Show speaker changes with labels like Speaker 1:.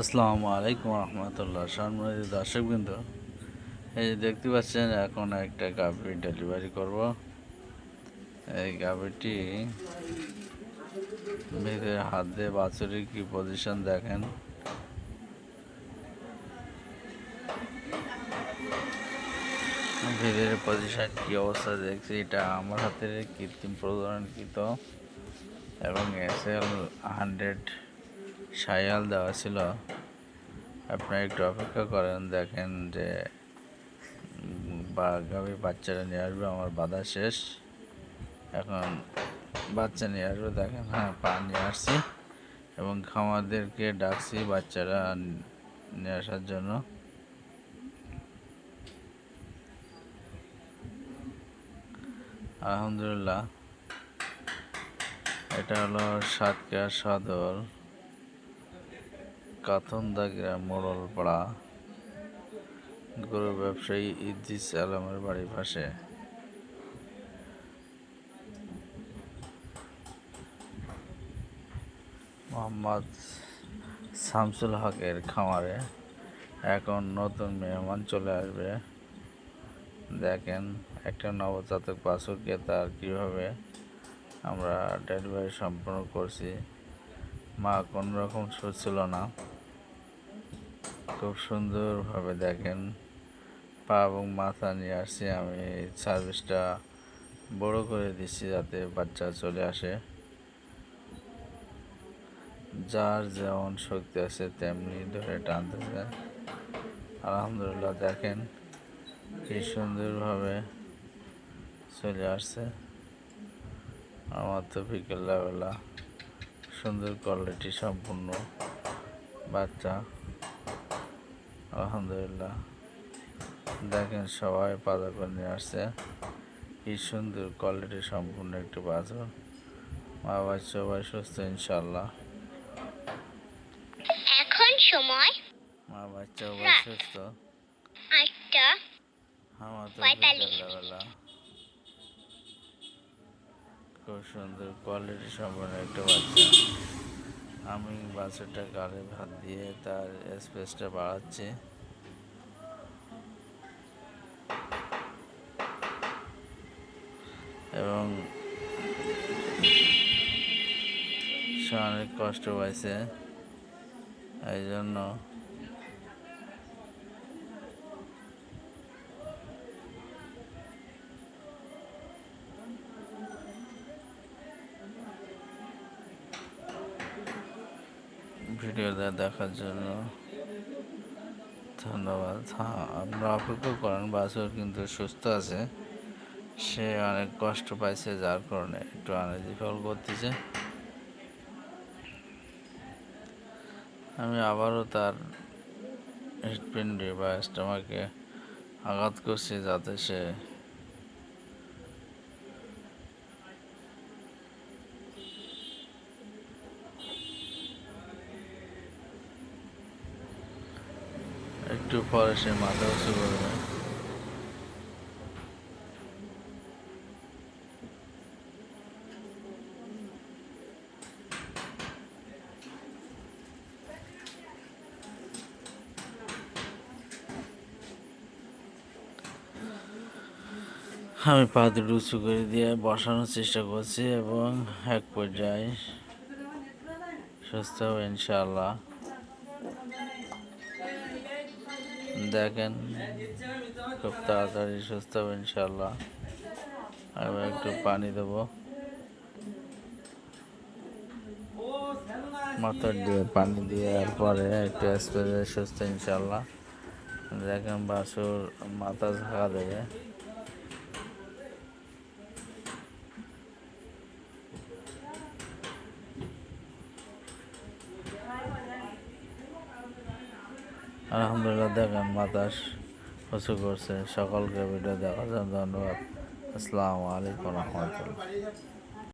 Speaker 1: আসসালামু আলাইকুম রহমতুল্লাহ। দর্শক বিন্দু এই যে দেখতে পাচ্ছেন, এখন একটা গাভি ডেলিভারি করব। এই গাভিটি ভিতরে হাত দিয়ে বাছুরির কি পজিশন দেখেন? ভিতরের পজিশন কী অবস্থা দেখছি, এটা আমার হাতের কৃত্রিম প্রদানকৃত এবং এস এল হান্ড্রেড সায়াল দেওয়া ছিল। আপনারা একটু অপেক্ষা করেন, দেখেন যে, বা বাচ্চারা নিয়ে আসবে, আমার বাধা শেষ। এখন বাচ্চা নিয়ে আসবে, দেখেন হ্যাঁ পা নিয়ে আসছি। এবং খামারদেরকে ডাকছি বাচ্চারা নিয়ে আসার জন্য। আলহামদুলিল্লাহ, এটা হলো সাতক্ষীরা সদর। কাথন্দা গ্রাম মোড়লপাড়া। গরু ব্যবসায়ী ইদ্রিস আলমের বাড়ির পাশে। মোহাম্মদ শামসুল হকের খামারে এখন নতুন মেহমান চলে আসবে। দেখেন, একটা নবজাতক বাছুরকে তার কীভাবে আমরা ডেলিভারি সম্পন্ন করছি। মা কোনো রকম সুস্থ ছিল না। খুব সুন্দরভাবে দেখেন। পা এবং মাথা নিয়ে আসছি আমি। সার্ভিসটা বড় করে দিচ্ছি যাতে বাচ্চা চলে আসে। যার যেমন শক্তি আছে তেমনি ধরে টানতেছে। আলহামদুলিল্লাহ দেখেন কি সুন্দরভাবে চলে আসছে। আমার তো বিকেলবেলা সুন্দর কোয়ালিটি সম্পূর্ণ বাচ্চা। আলহামদুলিল্লাহ। দেখেন সবাই পাতা করে নিয়ে আসছে। কি সুন্দর কোয়ালিটি সম্পূর্ণ একটি বাছর মা বাচ্চা সবাই সুস্থ ইনশাল্লাহ
Speaker 2: এখন সময়
Speaker 1: মা বাচ্চা সবাই সুস্থ।
Speaker 2: আটটা।
Speaker 1: খুব সুন্দর কোয়ালিটি সম্পন্ন একটা বাচ্চা আমি বাসেরটা গালে ভাত দিয়ে তার স্পেসটা বাড়াচ্ছি। এবং সে অনেক কষ্ট পাইছে। এই জন্য ভিডিওটা দেখার জন্য। ধন্যবাদ। হ্যাঁ আপনারা অপেক্ষা করেন, বাছুর কিন্তু সুস্থ আছে। সে অনেক কষ্ট পাইছে, যার কারণে একটু আনাজি ফল করতেছে। আমি আবারও তার হৃৎপিণ্ডে বা স্টমাকে আঘাত করছি যাতে সে একটু পরে সে মাথা উঁচু করবে আমি পা দুটো উঁচু করে দিয়ে বসানোর চেষ্টা করছি এবং এক পর্যায়ে সুস্থ হবে ইনশাআল্লাহ। দেখেন, খুব তাড়াতাড়ি সুস্থ হবে ইনশাল্লাহ আমি একটু পানি দেবো। মাথার দিয়ে পানি দেওয়ার পরে একটু স্প্রে সুস্থ ইনশাল্লাহ দেখেন বাসুর মাথা ঝাঁকা দেবে। আলহামদুলিল্লাহ দেখেন বাতাস উঁচু করছে। সকলকে ভিডিও দেখার জন্য ধন্যবাদ। আসসালামু আলাইকুম রহমতুল্লাহ।